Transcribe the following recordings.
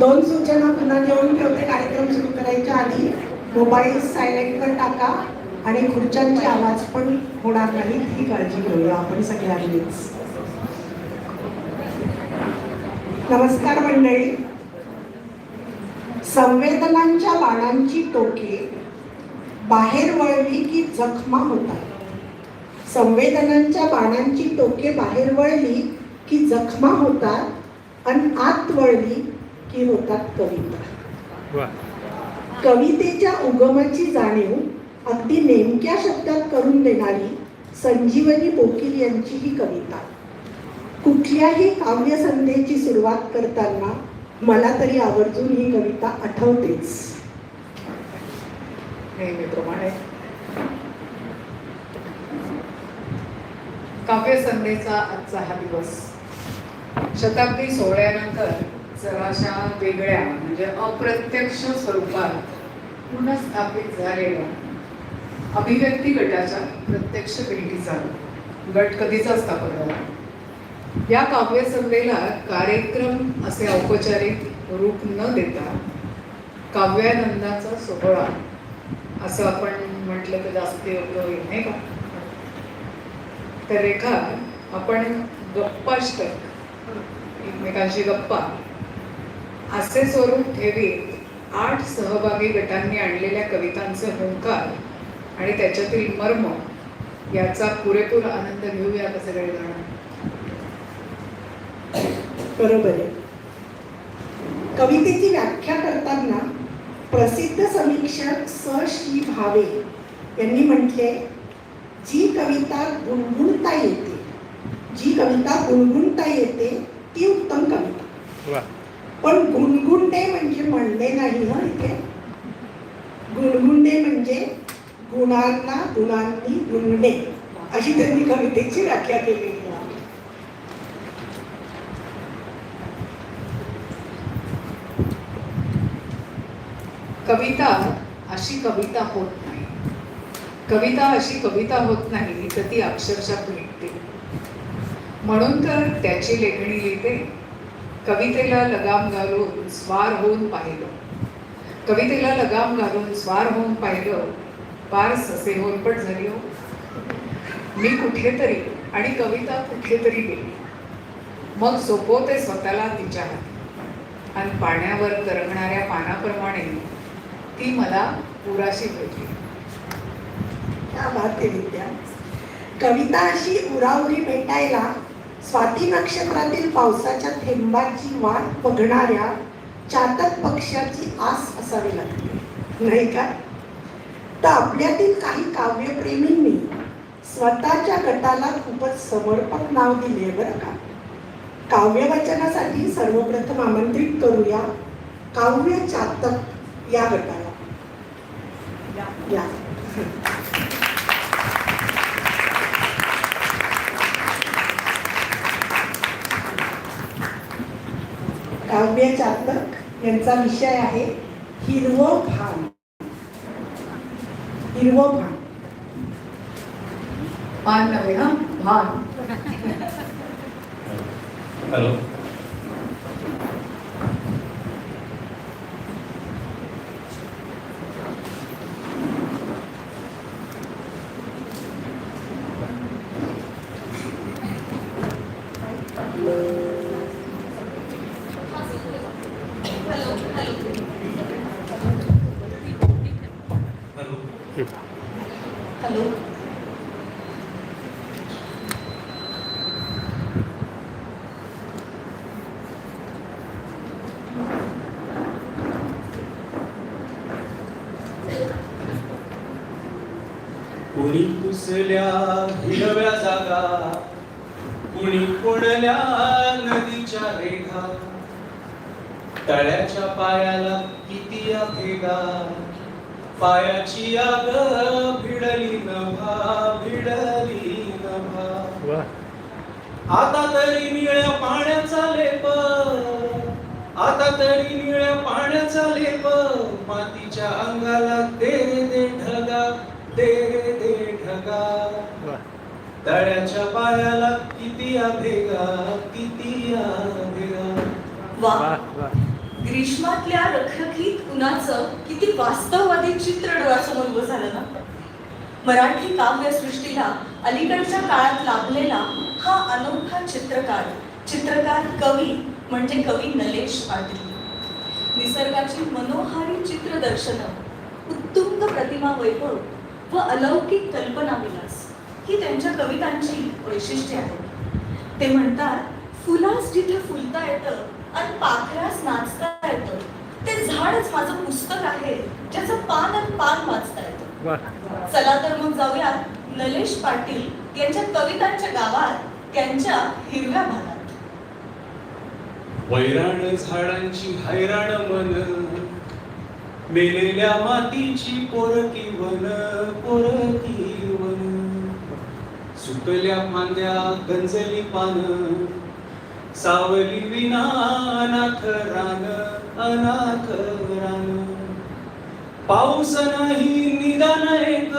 दोन सूचना पुन्हा घेऊन ठेवते. कार्यक्रम सुरू करायच्या आधी मोबाईल सायलेंटवर टाका आणि खुर्च्यांचे आवाज पण होणार नाही ही काळजी घेऊया आपण सगळ्यांनीच. नमस्कार मंडळी. संवेदनांच्या बाणांची टोके बाहेर वळली की जखमा होतात. संवेदनांच्या बाणांची टोके बाहेर वळली की जखमा होतात आणि आत वळली की होतात कविता. वा. कवितेच्या उगमाची जाणीव अगदी नेमक्या शब्दात करून देणारी संजीवनी बोकील यांची ही कविता. कुठल्याही काव्यसंध्येची सुरुवात करताना मला तरी आवर्जून ही कविता आठवतेच. नेहमीप्रमाणे. काव्यसंध्येचा आजचा हा दिवस. शताब्दी सोहळ्यानंतर जराशा वेगळ्या म्हणजे अप्रत्यक्ष स्वरूपात पुनःस्थापित झालेल्या अभिव्यक्ती गटाच्या प्रत्यक्ष भेटीचा गट कधीचा स्थापन झाला या काव्यसंध्येला कार्यक्रम असे औपचारिक रूप न देता काव्यानंदाचा सोहळा असं आपण म्हटलं तर जास्त योग्य होईल नाही का? तर रेखा आपण गप्पाष्टक एकमेकांशी गप्पा असे स्वरूप ठेवीत आठ सहभागी गटांनी आणलेल्या कवितांचे हुंकार आणि त्याच्यातील मर्म याचा पुरेपूर आनंद घेऊया का सगळेजण. बरोबर आहे. कवितेची व्याख्या करताना प्रसिद्ध समीक्षक स श्री भावे यांनी म्हटले जी कविता गुणगुणता येते जी कविता गुणगुणता येते ती उत्तम कविता. पण गुणगुंडे म्हणजे म्हणणे नाही ना इथे. गुणगुंडे म्हणजे गुणांना गुणांनी गुणणे अशी त्यांनी कवितेची व्याख्या केलेली आहे. कविता अशी कविता होत नाही. कविता अशी कविता होत नाही तर ती अक्षरशः भेटते. म्हणून तर त्याची लेखणी लिहिते. कवितेला लगाम घालून स्वार होऊन पाहिलं. कवितेला लगाम घालून स्वार होऊन पाहिलं पार ससे होरपट झाली हो. मी कुठेतरी आणि कविता कुठेतरी गेली. मग सोपवते स्वतःला तिच्या हाती. आणि पाण्यावर तरंगणाऱ्या पानाप्रमाणे ती मला पुराशी भेटली. त्या बात विद्या. कविता अशी उराउरी भेटायला स्वाती नक्षत्रातील पावसाच्या थेंबाची वाट बघणाऱ्या चातक पक्षाची आस असावी लागते. नाही का? तर आपल्यातील काही काव्यप्रेमींनी स्वतःच्या गटाला खूपच समर्पक नाव दिले बरं का? काव्यवाचनासाठी सर्वप्रथम आमंत्रित करूया काव्य चातक या गटाला. या. काव्य चातक यांचा विषय आहे हिरवं भान. हिरवं भान. मान नव्हे हा? भान. हॅलो हॅलो कुणी पुसल्या हिरव्या जागा कुणी कोणल्या नदीच्या रेखा तळ्याच्या पायाला किती भेगा पायाची आग भिडली नभा भिडली नभा. आता तरी निळ्या पाण्याचा लेप आता तरी निळ्या पाण्याचा लेप मातीच्या अंगाला दे दे ढगा. दे दे ढगा वा तळ्याच्या पायाला किती या भेगा किती या भेगा वा. वा वा. ग्रीष्मातल्या रखरखीत उन्हाचं किती वास्तववादी चित्र डोळ्यासमोर उभं झालं ना? मराठी काव्यसृष्टीला अलीकडच्या काळात लाभलेला हा अनोखा चित्रकार चित्रकार कवी म्हणजे कवी नलेश पाटील. निसर्गाची मनोहारी चित्रदर्शनं उत्तुंग प्रतिमा वैभव व अलौकिक कल्पना विलास ही त्यांच्या कवितांची वैशिष्ट्ये आहेत. ते म्हणतात फुलास जिथे फुलता येतं आणि पाखरास नाचता येतं ते झाडच माझं पुस्तक आहे ज्याचं पान आणि पान वाचता येतं. चला तर मग जाऊया नलेश पाटील यांच्या कवितांच्या गावात त्यांच्या हिरव्या भागात. वैराण झाडांची हैराण मन मेलेल्या मातीची पोरकी वन पोरकी वन. सुकल्या मांद्या गंजली पान सावली विना अनाथ रान अनाथ रान. पाऊस नाही निदान एक.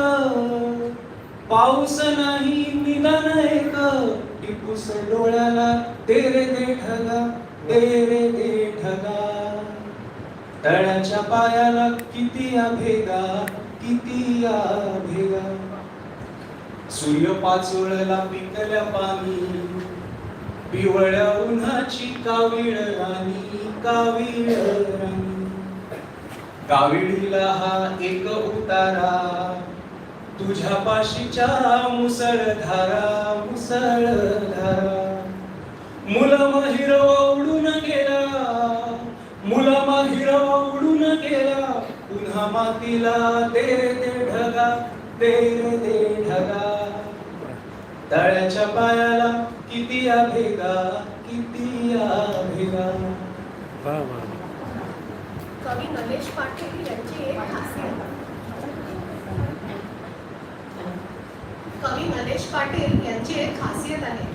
पाऊस नाही निदान एक. टिपूस डोळ्याला तेरे दे ठगा तेरे दे ठगा तळ्याच्या पायाला किती अभेगा किती अभेगा सूर्य पाचोळला पिकल्या पाणी पिवळ्या उन्हाची कावीळ राणी कावीळ राणी. काविळीला हा एक उतारा तुझ्या पाशीच्या मुसळधारा मुसळधारा. मुलं हिरव उडून गेला मुलम हिरव उडून गेला पुन्हा मातीला दे दे ढगा दे दे ढगा. तळ्याच्या पायाला किती भेगा किती भेगा कवी नलेश पाटील यांची एक खासियत कवी नलेश पाटील यांची एक खासियत आहे.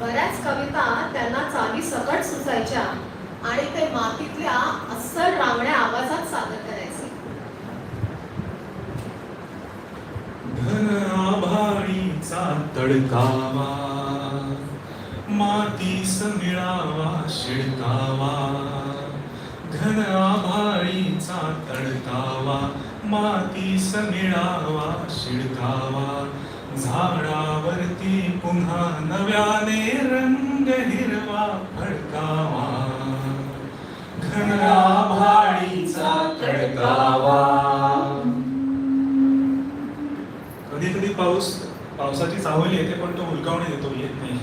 बऱ्याच कविता त्यांना चाली सकट सुचायच्या. आणि ते मातीतल्या अस्सल रांगण्या आवाजात सादर करायचे. घन आभाळीचा तडकावा माती समिळावा शिडकावा. घन आभाळीचा तडकावा मातीस समिळावा शिडकावा. झाडावरती पुन्हा नव्याने रंग हिरवा फडकावा. तडकावा कधी कधी पाऊस पावसाची चावली येते पण तो उलकावणे येतो येत नाही.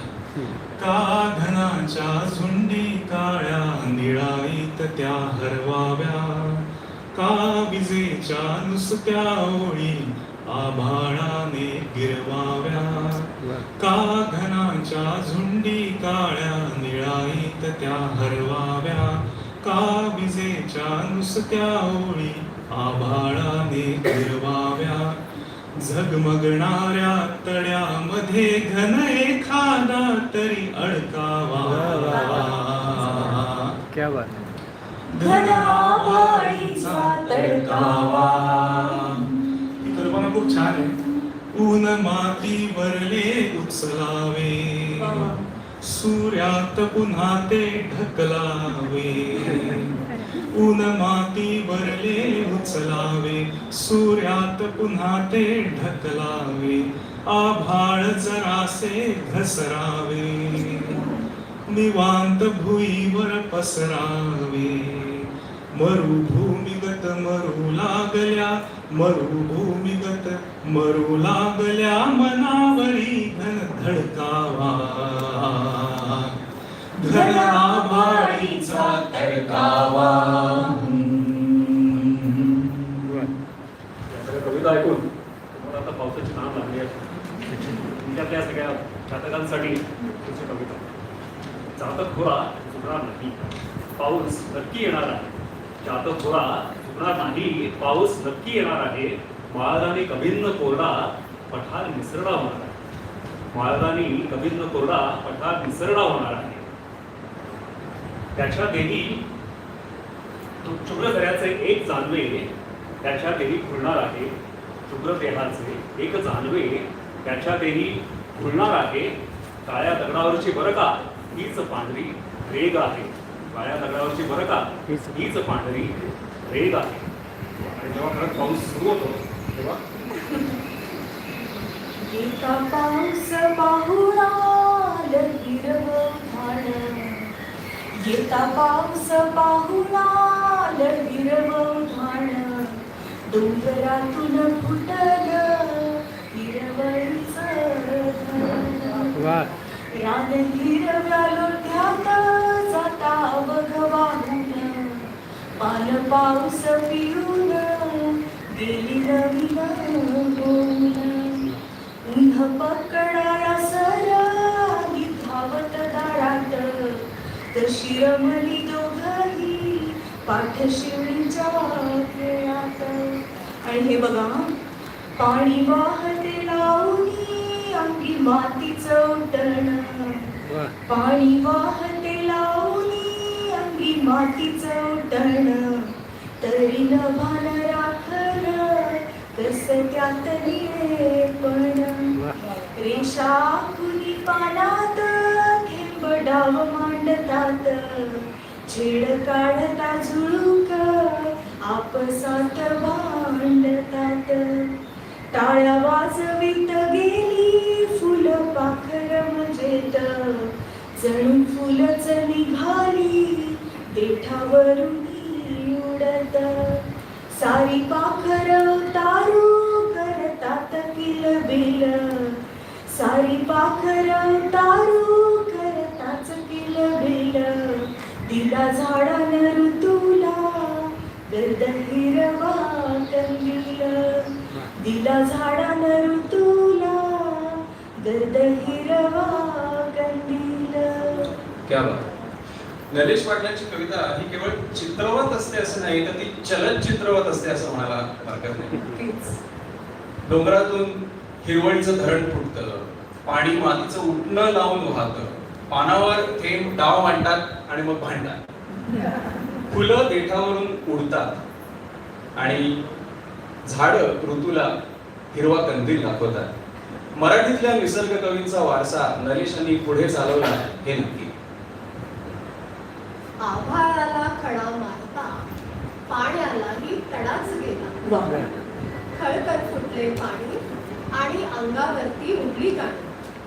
का धनाच्या झुंडी काळ्या निळाईत त्या हरवाव्या? का विजेच्या नुसत्या ओळी आभाळाने गिरवाव्या? का घनाच्या झुंडी काळ्या निळाईत त्या हरवाव्या? का विजेच्या नुसत्या ओळी आभाळाने गिरवाव्या झगमगणाऱ्या तळ्यामध्ये घन एखादा तरी अडकावा. क्या बात है. कल्पना खूप छान आहे. ऊन मातीवरले उचलावे. सूर्यात पुन्हा ते ढकलावे. ऊन मातीवरले उचलावे. सूर्यात पुन्हा ते ढकलावे. आभाळ जरासे घसरावे. निवांत भुईवर पसरावे. मरुभूमिगत मरू लागल्या मरुभूमिगत मरू लागल्या मनावरी घन धडकावा घन आभाळीचा तडकावा कविता ऐकून तुम्हाला आता पावसाची नाम लागली आहे. तुमच्यातल्या सगळ्या चातकांसाठी तुमची कविता. जातक खोरा चुकणार नाही पाऊस नक्की येणार आहे. जातक खोरा चुकणार नाही पाऊस नक्की येणार आहे. माळरानी कभिन्न कोरडा पठार निसरडा होणार आहे. माळरानी कभिन्न कोरडा पठार निसरडा होणार आहे. त्याच्या देवी शुभ्र दर्याचे एक जानवे त्याच्या देवी खुलणार आहे. शुभ्र देहाचे एक जानवे त्याच्या देवी खुलणार आहे. काळ्या दगडावरची बरका हीच पांढरी रेग आहे. काळ्या दगडावरची बरका हीच पांढरी रेग आहे. आणि जेव्हा खरंच पाऊस सुरू होतो तेव्हा पाऊस पाहुणाल येता पाऊस पाहुणाल हिरवं झाड डोंगरातून फुटल हिरवळीचं. रान हिरव्या लोट्यात जाता बघ वाहून पान पाऊस पिऊन गेली नवीन होऊन उन्ह पकडाया तशी रमली दोघही पाठशिवणीच्या खेळात आणि हे बघा पाणी वाहते लावणी अंगी मातीचं उटण पाणी वाहते लावणी अंगी मातीचं उटण तरी न भान राखण कस त्यात पण रेषा कुणी पानात डाव मांडतात छेड काढता झुळूक आपसात भांडतात टाळ्या वाजवीत गेली फुल पाखर मजेत जणू फुलच निघाली देठावरून उडत सारी पाखर तारू करतात किलबिल सारी पाखर तारू दिला झाडान ऋतूला गर्द हिरवा कंदील दिला झाडान ऋतूला गर्द हिरवा कंदील क्या बात. नरेश पाटलांची कविता ही केवळ चित्रवत असते असं नाही तर ती चलनचित्रवत असते असं म्हणायला हरकत नाही. डोंगरातून हिरवळीचं धरण फुटतं पाणी मातीचं उठणं लावून वाहतं. पानावर थेंब डाव मांडतात आणि मग भांडतात. फुलं देठावरून उडतात. आणि झाड ऋतूला हिरवा कंदील दाखवतात. मराठीतल्या निसर्ग कवींचा वारसा नरेशांनी पुढे चालवला हे नक्की. आभाळाला खडा मारता पाण्यालाही तडाच गेला. खळखळ फुटले पाणी आणि अंगावरती उडली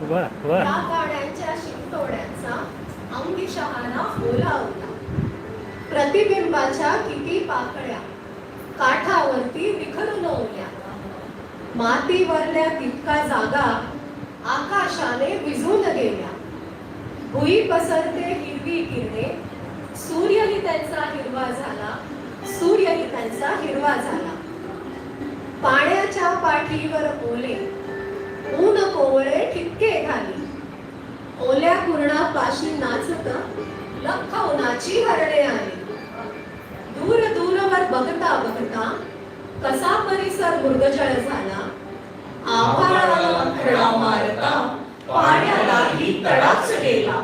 गाड्यांच्या शिंतोड्यांचा अंगी शहाणा ओला ओला प्रतिबिंबाच्या किती पाकळ्या काठावरती विखरून ओल्या मातीवरल्या तितका जागा आकाशाने विझून गेल्या. भुई पसरते हिरवी किरणे सूर्यही त्यांचा हिरवा झाला सूर्यही त्यांचा हिरवा झाला. पाण्याच्या पाठीवर ओले ऊन कोवळे ठिपके घाली. ओल्या पूर्णापाशी नाचत लख उन्हाची हरणे आली. दूर दूरवर बघता बघता कसा परिसर मृगजळ झाला. आभाळाला खडा मारता पाण्यालाही तडाच गेला.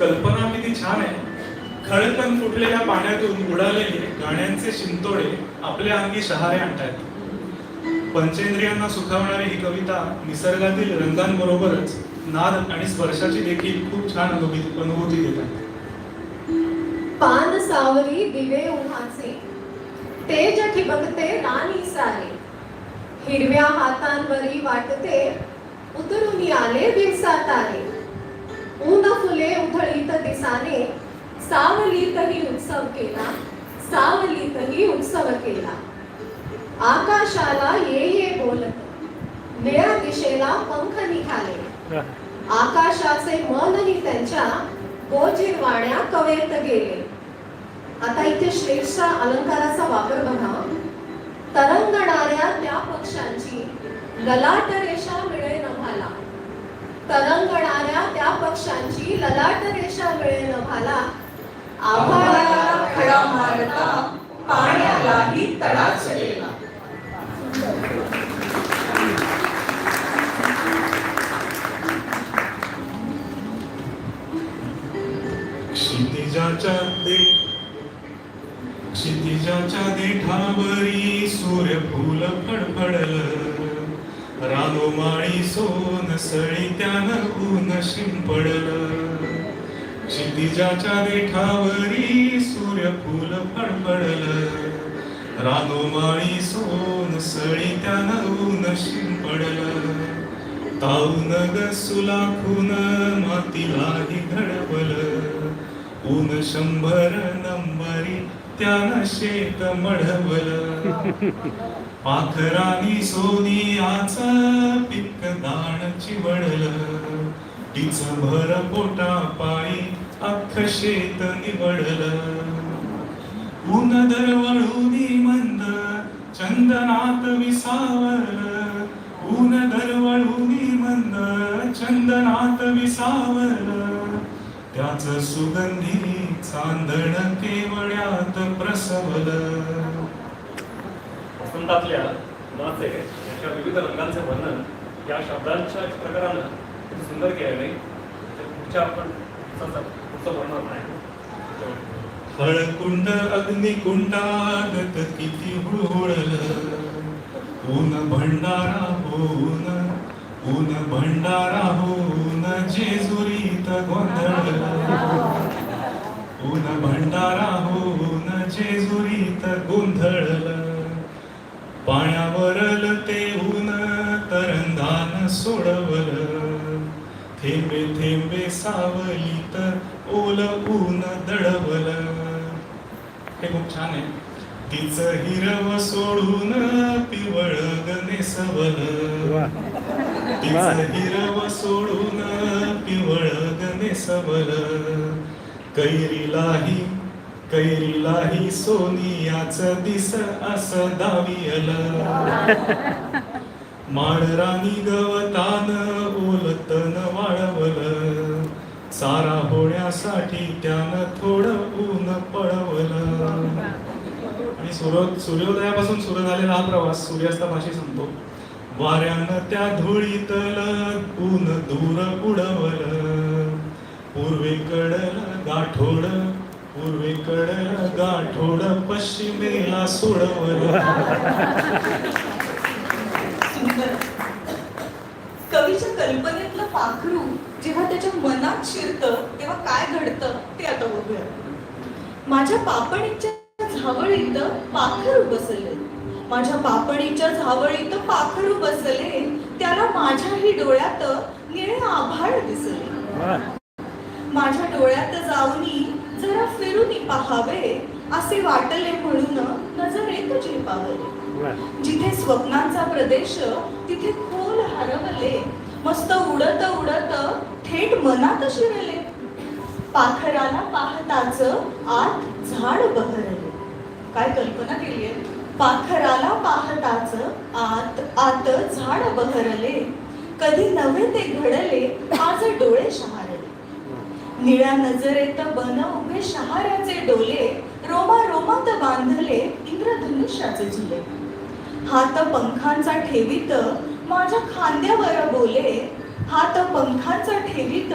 कल्पना किती छान आहे. खळकन फुटलेल्या पाण्यातून उडालेले गाण्यांचे शिंतोडे आपल्या अंगी शहारे आणतात पंचेंद्रियांना सुखावणारी ही कविता निसर्गातील रंगांबरोबरच नाद आणि स्पर्शाची देखील खूप छान अनुभूती अनुभूती देतात. पान सावरी दिवे उन्हाचे तेज ठिबकते राणी सारे. हिरव्या हातांवरी वाटते उतरून आले दिवसा तारे. ऊन फुले उधळीत दिसाने सावलीतही उत्सव केला सावलीतही उत्सव केला. आकाशाला ये ये बोलत. निळ्या दिशेला पंख निघाले. आकाशाचे मनही त्यांच्या गोजीरवाण्या कवेत गेले. आता इथे श्रेष्ठ अलंकाराचा वापर बघा. तरंगणाऱ्या त्या पक्षांची ललाट रेषा मिळे नभाला तरंगणाऱ्या त्या पक्षांची ललाट रेषा मिळे नभाला आभाळाला खडा मारता पाण्यालाही तडाच गेला क्षितिजाच्या दे क्षितिजाच्या देठावरी सूर्यफूल फडफडल. रानोमाळी सोन सळी त्यानं ऊन शिंपडल. क्षितिजाच्या देठावरी सूर्य फुल फडफडलं. रानोमाळी सोन सळी त्यानं ऊन शिंपडलं. ताऊन ग सुलाखून मातीलाही घडवलं. ऊन शंभर नंबरी त्यानं शेत मढवलं. पाखरानी सोनियाच पिक दाण चिवडलं. तिच भर पोटा पायी अख्ख शेत निवडलं. ऊन दरवळूनी मंद चंदनात विसावलं ऊन दरवळूनी मंद चंदनात विसावलं त्याच सुगंधी चांदण केवळ्यात प्रसवलं. वसंतातल्या नाचे याच्या विविध रंगांचे वर्णन या शब्दांच्या प्रकारानं सुंदर केलं नाही पुढच्या आपण पुढचं वर्णन नाही. हळकुंड अग्निकुंडागत किती हुळहुळल ऊन भंडारा होऊन ऊन भंडारा होऊन जेजुरीत गोंधळलं ऊन भंडारा होऊन जेजुरीत गोंधळलं पाण्यावरल ते ऊन तरंगान सोडवलं थेंबे थेंबे सावलीत ओल ऊन दडवलं हे खूप छान आहे. तिचं हिरव सोडून पिवळ नेसवलं तिचं हिरव सोडून पिवळ नेसवलं कैरीलाही कैरीलाही सोनियाच दिस असं दावियलं. माळरानी गवतान ओलतन वाळवलं. सारा होण्यासाठी त्यानं थोडं ऊन पळवलं. आणि सूर्य सूर्योदयापासून सुरू झालेला हा प्रवास सूर्यास्तापाशी संपतो. वाऱ्यानं त्या धुळीतल ऊन दूर उडवलं. पूर्वेकडलं गाठोड पूर्वेकडलं गाठोड पश्चिमेला सोडवलं. कल्पनेतलं पाखरू जेव्हा त्याच्या मनात शिरतं तेव्हा काय घडतं ते आता बघूया. माझ्या पापणीच्या झावळीत पाखरू बसले. माझ्या पापणीच्या झावळीत पाखरू बसले. त्याला माझ्याही डोळ्यात निळे आभाळ दिसले. माझ्या डोळ्यात जाऊनी जरा फिरून पाहावे असे वाटले म्हणून नजरेत झेपावले जिथे स्वप्नांचा प्रदेश तिथे खोल हरवले. मस्त उडत उडत थेट मनात शिरले. पाखराला पाहताच आत झाड बहरले. काय कल्पना केली आहे? पाखराला पाहताच आत आत झाड बहरले. कधी नव्हे ते घडले आज डोळे शहारले. निळ्या नजरेत बन उभे शहाऱ्याचे डोले रोमा रोमात बांधले इंद्रधनुष्याचे झुले. हात पंखांचा ठेवीत माझ्या खांद्यावर बोले. हात पंखांचा ठेवीत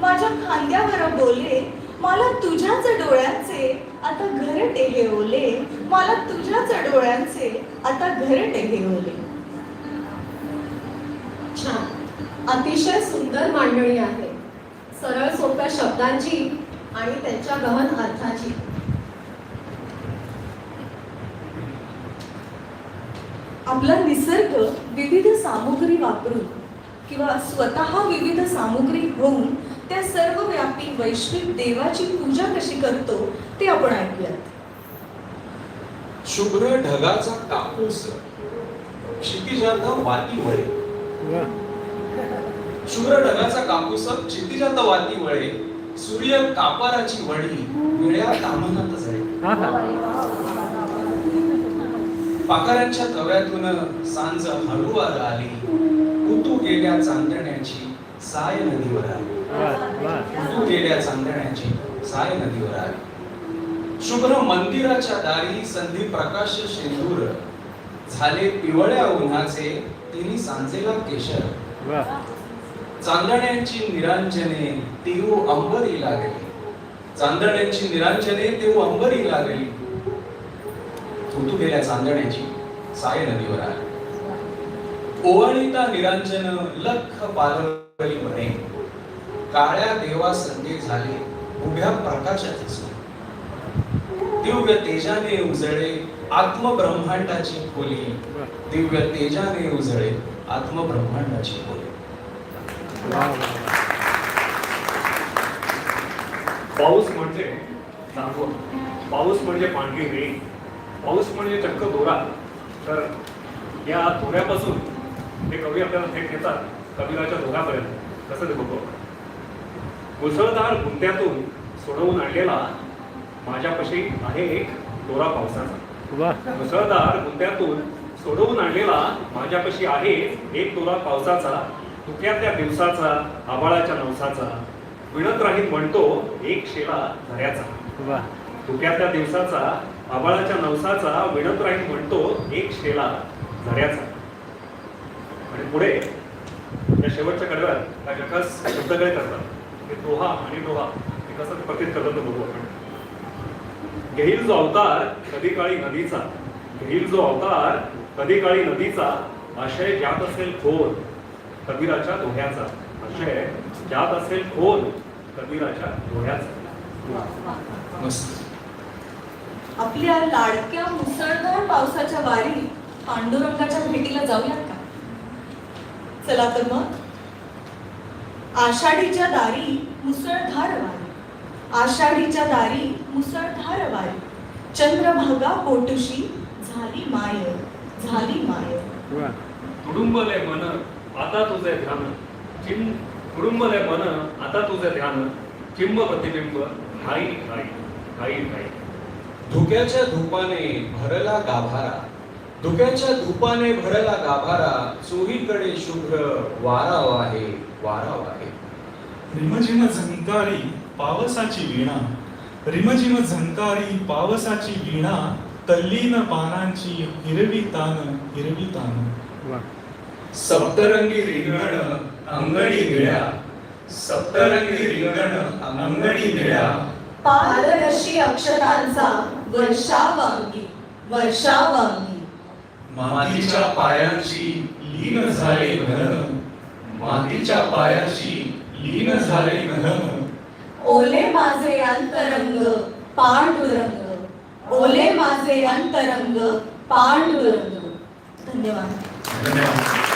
माझ्या खांद्यावर बोले. मला तुझ्याच डोळ्यांचे आता घर टेहे ओले मला तुझ्याच डोळ्यांचे आता घर टेहे ओले छान. अतिशय सुंदर मांडणी आहे. सरळ सोप्या शब्दांची आणि त्यांच्या गहन अर्थाची. आपला निसर्ग विविध सामुग्री वापरून किंवा स्वतः विविध सामुग्री होऊन त्या सर्व व्यापी वैश्विक देवाची पूजा कशी करतो ते आपण ऐकूयात. शुभ्र ढगाचा कापूस. क्षितिजात वाती वळे. शुभ्र ढगाचा कापूस क्षितिजात वाती वळे. सूर्य कापाराची वडी निळ्या तामनात जाईल पाकाऱ्यांच्या तव्यातून सांज हळूवार आली. कुतू गेल्या चांदण्याची साय नदीवर आली. कुतू गेल्या चांदण्याची साय नदीवर आली. शुभ्र मंदिराच्या दारी संधी प्रकाश शेंदूर. झाले पिवळ्या उन्हाचे तिने सांजेला केशर. चांदण्यांची निरांजने तेऊ अंबरी लागली. चांदण्यांची निरांजने तेऊ अंबरी लागली. तुतू चांदण्याची साय नदीवर आली. ओवळीता निरांजन लख पालवली म्हणे. काळ्या देवा संगे झाले उभ्या प्रकाशाचे सोय दिव्य तेजाने उजळे आत्मब्रह्मांडाची खोली. दिव्य तेजाने उजळे आत्मब्रह्मांडाची खोली. पाऊस म्हणजे पाऊस म्हणजे पांढरी रेळी पाऊस म्हणजे चक्क दोरा. तर या दोऱ्यापासून हे कवी आपल्याला थेट घेतात कविराच्या दोऱ्यापर्यंत कसं ते बघू मुसळधार गुंत्यातून सोडवून आणलेला माझ्यापाशी आहे एक दोरा पावसाचा. मुसळधार गुंत्यातून सोडवून आणलेला माझ्यापाशी आहे एक दोरा पावसाचा धुक्यातल्या दिवसाचा आबाळाच्या नवसाचा. विणत राहील म्हणतो एक शेला झऱ्याचा धुक्यातल्या दिवसाचा आबाळाच्या नवसाचा विणत राहील म्हणतो एक शेला झऱ्याचा. आणि पुढे या शेवटच्या कडव्यात काय जखास शब्दगळे करतात. हे दोहा आणि दोहा हे कसं प्रतीत करतात बघू आपण. घेईल जो अवतार कधी काळी नदीचा. घेईल जो अवतार कधी काळी नदीचा. आशय ज्यात असेल खोल कबीराच्या दोह्याचा. आशय ज्यात असेल खोल कबीराच्या दोह्याचा. आपल्या लाडक्या मुसळधार पावसाच्या वारी पांडुरंगाच्या भेटीला जाऊयात का? चला तर मग. आषाढीच्या दारी मुसळधार वारी. आषाढीच्या दारी मुसळधार वारी. चंद्रभागा पोटुशी झाली माय झाली माय. तुडुंबले मन आता तुझे ध्यान. चिं तुडुंबले मन आता तुझे ध्यान. चिंब प्रतिबिंब घाई घाई घाई घाई. धुक्याच्या धुपाने भरला गाभारा. धुक्याच्या धुपाने भरला गाभारा. चोहीकडे शुभ्र वारा वाहे वारा वाहे रिमझिम झंकारी पावसाची वीणा. रिमझिम झंकारी पावसाची वीणा. तल्लीन पानांची हिरवी तान हिरवी तान. सप्तरंगी रिंगण अंगडी निळ्या सप्तरंगी रिंगण अंगडी निळ्या पारदर्शी अक्षरांचा वर्षावांगी वर्षावांगी. मातीच्या पायांची लीन झाले घन. मातीच्या पायाशी लीन झाले घन. ओले माझे अंतरंग पांडुरंग. ओले माझे अंतरंग पांडुरंग. धन्यवाद. धन्यवाद.